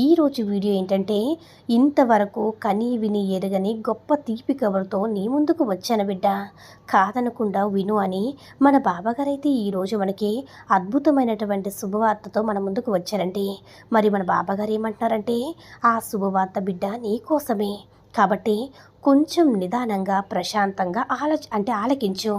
ఈరోజు వీడియో ఏంటంటే ఇంతవరకు కని విని ఎరగని గొప్ప తీపి కవర్తో నీ ముందుకు వచ్చాను బిడ్డ? కాదనకుండా విను అని మన బాబాగారైతే ఈరోజు మనకి అద్భుతమైనటువంటి శుభవార్తతో మన ముందుకు వచ్చారండి మరి మన బాబాగారు ఏమంటున్నారంటే ఆ శుభవార్త బిడ్డ నీ కోసమే. కాబట్టి కొంచెం నిదానంగా ప్రశాంతంగా ఆలోచ అంటే ఆలకించు.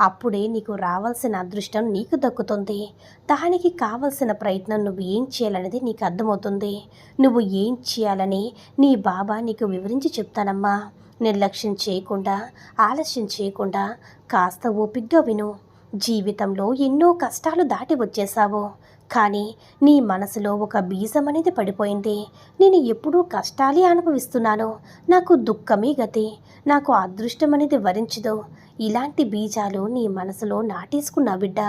అప్పుడే నీకు రావాల్సిన అదృష్టం నీకు దక్కుతుంది. దానికి కావలసిన ప్రయత్నం నువ్వు ఏం చేయాలనేది నీకు అర్థమవుతుంది. నువ్వు ఏం చేయాలని నీ బాబా నీకు వివరించి చెప్తానమ్మా. నిర్లక్ష్యం చేయకుండా ఆలస్యం చేయకుండా కాస్త ఓపిగ్గా విను. జీవితంలో ఎన్నో కష్టాలు దాటి వచ్చేసావు కానీ నీ మనసులో ఒక బీజం అనేది పడిపోయింది. నేను ఎప్పుడూ కష్టాలే అనుభవిస్తున్నాను. నాకు దుఃఖమే గతి. నాకు అదృష్టం అనేది వరించదు. ఇలాంటి బీజాలు నీ మనసులో నాటేసుకున్నా బిడ్డ.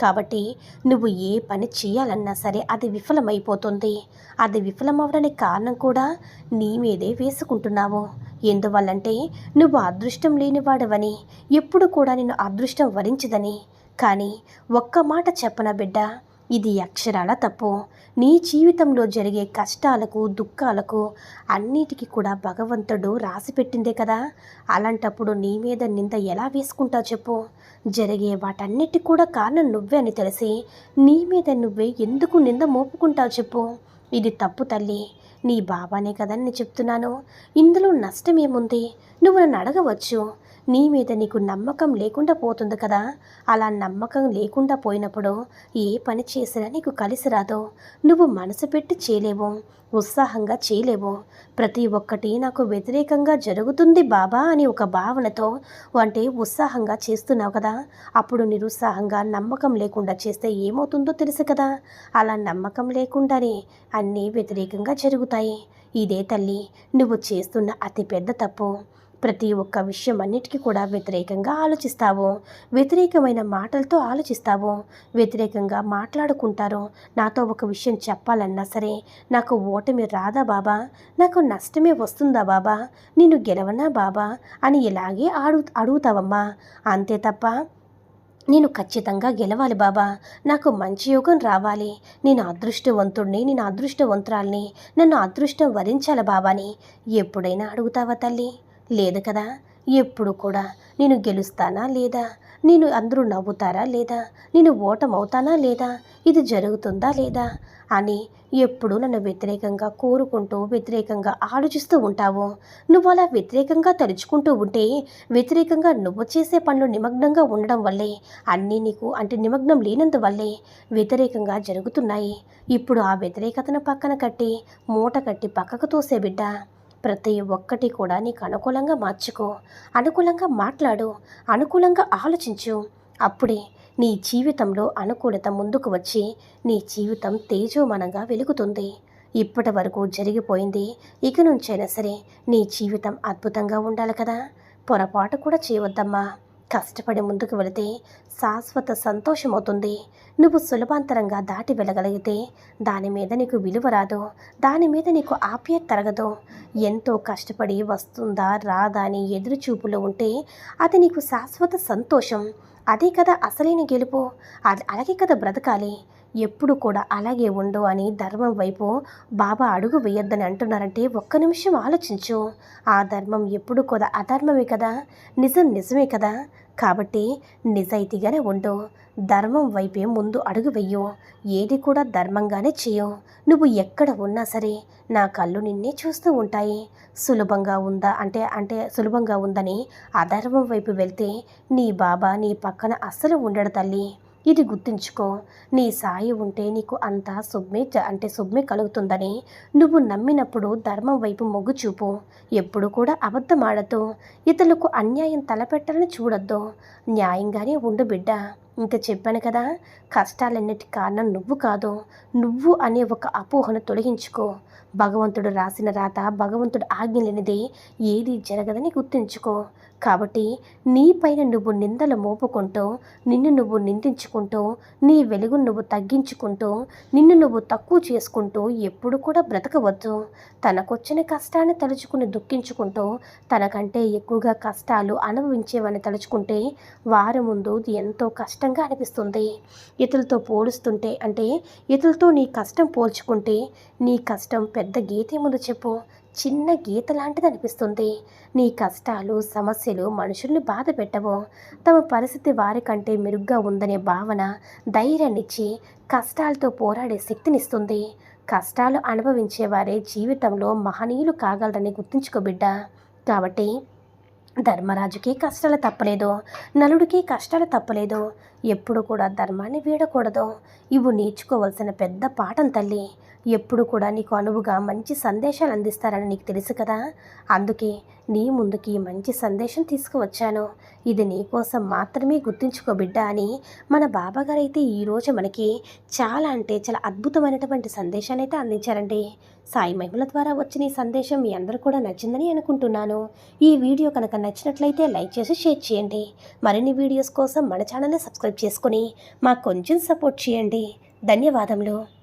కాబట్టి నువ్వు ఏ పని చేయాలన్నా సరే అది విఫలమైపోతుంది. అది విఫలమవడానికి కారణం కూడా నీ మీదే వేసుకుంటున్నావు. ఎందువల్లంటే నువ్వు అదృష్టం లేనివాడవని. ఎప్పుడు కూడా నేను అదృష్టం వరించదని. కానీ ఒక్క మాట చెప్పన బిడ్డ? ఇది అక్షరాల తప్పు. నీ జీవితంలో జరిగే కష్టాలకు దుఃఖాలకు అన్నిటికీ కూడా భగవంతుడు రాసి పెట్టిందే కదా? అలాంటప్పుడు నీ మీద నింద ఎలా వేసుకుంటావు చెప్పు. జరిగే వాటన్నిటి కూడా కారణం నువ్వే అని తెలిసి నీ మీద నువ్వే ఎందుకు నింద మోపుకుంటావు చెప్పు. ఇది తప్పు తల్లి. నీ బాబానే కదా నేను చెప్తున్నాను. ఇందులో నష్టం ఏముంది? నువ్వు నన్ను అడగవచ్చు. నీ మీద నీకు నమ్మకం లేకుండా పోతుంది కదా? అలా నమ్మకం లేకుండా పోయినప్పుడు ఏ పని చేసినా నీకు కలిసి రాదు. నువ్వు మనసు పెట్టి చేయలేవు. ఉత్సాహంగా చేయలేవు. ప్రతి ఒక్కటి నాకు వ్యతిరేకంగా జరుగుతుంది బాబా అని ఒక భావనతో అంటే ఉత్సాహంగా చేస్తున్నావు కదా? అప్పుడు నిరుత్సాహంగా నమ్మకం లేకుండా చేస్తే ఏమవుతుందో తెలుసు కదా? అలా నమ్మకం లేకుండానే అన్నీ వ్యతిరేకంగా జరుగుతాయి. ఇదే తల్లి నువ్వు చేస్తున్న అతిపెద్ద తప్పు. ప్రతి ఒక్క విషయం అన్నిటికీ కూడా వ్యతిరేకంగా ఆలోచిస్తావు. వ్యతిరేకమైన మాటలతో ఆలోచిస్తావు. వ్యతిరేకంగా మాట్లాడుకుంటారు. నాతో ఒక విషయం చెప్పాలన్నా సరే నాకు ఓటమి రాదా బాబా? నాకు నష్టమే వస్తుందా బాబా? నేను గెలవనా బాబా? అని ఇలాగే అడుగు అడుగుతావమ్మా. అంతే తప్ప నేను ఖచ్చితంగా గెలవాలి బాబా. నాకు మంచి యోగం రావాలి. నేను అదృష్టవంతుడిని నేను అదృష్టవంతురాల్ని నన్ను అదృష్టం వరించాలి బాబాని. ఎప్పుడైనా అడుగుతావా తల్లి? లేదు కదా? ఎప్పుడు కూడా? నేను గెలుస్తానా లేదా? నేను అందరూ నవ్వుతారా లేదా? నేను ఓటమవుతానా లేదా? ఇది జరుగుతుందా లేదా? అని ఎప్పుడు నన్ను వ్యతిరేకంగా కోరుకుంటూ వ్యతిరేకంగా ఆలోచిస్తూ ఉంటావు. నువ్వు అలా వ్యతిరేకంగా తలుచుకుంటూ ఉంటే వ్యతిరేకంగా నువ్వు చేసే పనులు నిమగ్నంగా ఉండడం వల్లే అన్నీ నీకు అంటే నిమగ్నం లేనందువల్లే వ్యతిరేకంగా జరుగుతున్నాయి. ఇప్పుడు ఆ వ్యతిరేకతను పక్కన కట్టి మూట కట్టి పక్కకు తోసే బిడ్డ ప్రతి ఒక్కటి కూడా నీకు అనుకూలంగా మార్చుకో. అనుకూలంగా మాట్లాడు. అనుకూలంగా ఆలోచించు. అప్పుడే నీ జీవితంలో అనుకూలత ముందుకు వచ్చి నీ జీవితం తేజోమనంగా వెలుగుతుంది. ఇప్పటి వరకు జరిగిపోయింది. ఇక నుంచైనా సరే నీ జీవితం అద్భుతంగా ఉండాలి కదా. పొరపాటు కూడా చేయవద్దమ్మా. కష్టపడి ముందుకు వెళితే శాశ్వత సంతోషమవుతుంది. నువ్వు సులభాంతరంగా దాటి వెళ్ళగలిగితే దాని మీద నీకు విలువ రాదు. దాని మీద నీకు ఆప్యాయత తరగదు. ఎంతో కష్టపడి వస్తుందా రాదా అని ఎదురుచూపులో ఉంటే అది నీకు శాశ్వత సంతోషం. అదే కదా అసలైన గెలుపు? అది అలాగే కదా బ్రతకాలి. ఎప్పుడు కూడా అలాగే ఉండు అని ధర్మం వైపు బాబా అడుగు వేయొద్దని అంటున్నారంటే ఒక్క నిమిషం ఆలోచించు. ఆ ధర్మం ఎప్పుడు కూడా అధర్మమే కదా? నిజం నిజమే కదా? కాబట్టి నిజాయితీగానే ఉండు. ధర్మం వైపే ముందు అడుగు వెయ్యు ఏది కూడా ధర్మంగానే చేయు. నువ్వు ఎక్కడ ఉన్నా సరే నా కళ్ళు నిన్నే చూస్తూ ఉంటాయి. సులభంగా ఉందా అంటే అంటే సులభంగా ఉందని అధర్మం వైపు వెళ్తే నీ బాబా నీ పక్కన అస్సలు ఉండడు తల్లి. ఇది గుర్తుంచుకో నీ సాయి ఉంటే నీకు అంత శుభ్మే అంటే శుభ్మే కలుగుతుందని. నువ్వు నమ్మినప్పుడు ధర్మం వైపు మొగ్గు చూపు. ఎప్పుడు కూడా అబద్ధమాడద్దు ఇతరులకు అన్యాయం తలపెట్టాలని చూడొద్దు. న్యాయంగానే ఉండు బిడ్డ. ఇంకా చెప్పాను కదా కష్టాలన్నిటి కారణం నువ్వు కాదు. నువ్వు అనే ఒక అపోహను తొలగించుకో. భగవంతుడు రాసిన రాత భగవంతుడు ఆజ్ఞ లేనిది ఏది జరగదని గుర్తుంచుకో. కాబట్టి నీ పైన నువ్వు నిందలు మోపుకుంటూ నిన్ను నువ్వు నిందించుకుంటూ నీ వెలుగు నువ్వు తగ్గించుకుంటూ నిన్ను నువ్వు తక్కువ చేసుకుంటూ ఎప్పుడు కూడా బ్రతకవద్దు. తనకొచ్చిన కష్టాన్ని తలుచుకుని దుఃఖించుకుంటూ తనకంటే ఎక్కువగా కష్టాలు అనుభవించేవని తలుచుకుంటే వారి ముందు ఎంతో కష్టంగా అనిపిస్తుంది. ఇతరులతో పోలుస్తుంటే అంటే ఇతరులతో నీ కష్టం పోల్చుకుంటే నీ కష్టం పెద్ద గీతే ముందు చెప్పు. చిన్న గీత లాంటిది అనిపిస్తుంది. నీ కష్టాలు సమస్యలు మనుషుల్ని బాధ పెట్టవు. తమ పరిస్థితి వారికంటే మెరుగ్గా ఉందనే భావన ధైర్యాన్నిచ్చి కష్టాలతో పోరాడే శక్తినిస్తుంది. కష్టాలు అనుభవించేవారే జీవితంలో మహనీయులు కాగలరని గుర్తుంచుకోబిడ్డ కాబట్టి ధర్మరాజుకి కష్టాలు తప్పలేదు నలుడికి కష్టాలు తప్పలేదు. ఎప్పుడు కూడా ధర్మాన్ని వీడకూడదు. ఇవి నేర్చుకోవలసిన పెద్ద పాఠం తల్లి. ఎప్పుడు కూడా నీకు అనువుగా మంచి సందేశాలు అందిస్తారని నీకు తెలుసు కదా. అందుకే నీ ముందుకి మంచి సందేశం తీసుకువచ్చాను. ఇది నీకోసం మాత్రమే గుర్తుంచుకో బిడ్డ అని మన బాబాగారు అయితే ఈరోజు మనకి చాలా అంటే చాలా అద్భుతమైనటువంటి సందేశాన్ని అయితే అందించారండి. సాయి మహిమల ద్వారా వచ్చిన ఈ సందేశం మీ అందరూ కూడా నచ్చిందని అనుకుంటున్నాను. ఈ వీడియో కనుక నచ్చినట్లయితే లైక్ చేసి షేర్ చేయండి. మరిన్ని వీడియోస్ కోసం మన ఛానల్ని సబ్స్క్రైబ్ చేసుకుని మాకు కొంచెం సపోర్ట్ చేయండి. ధన్యవాదములు.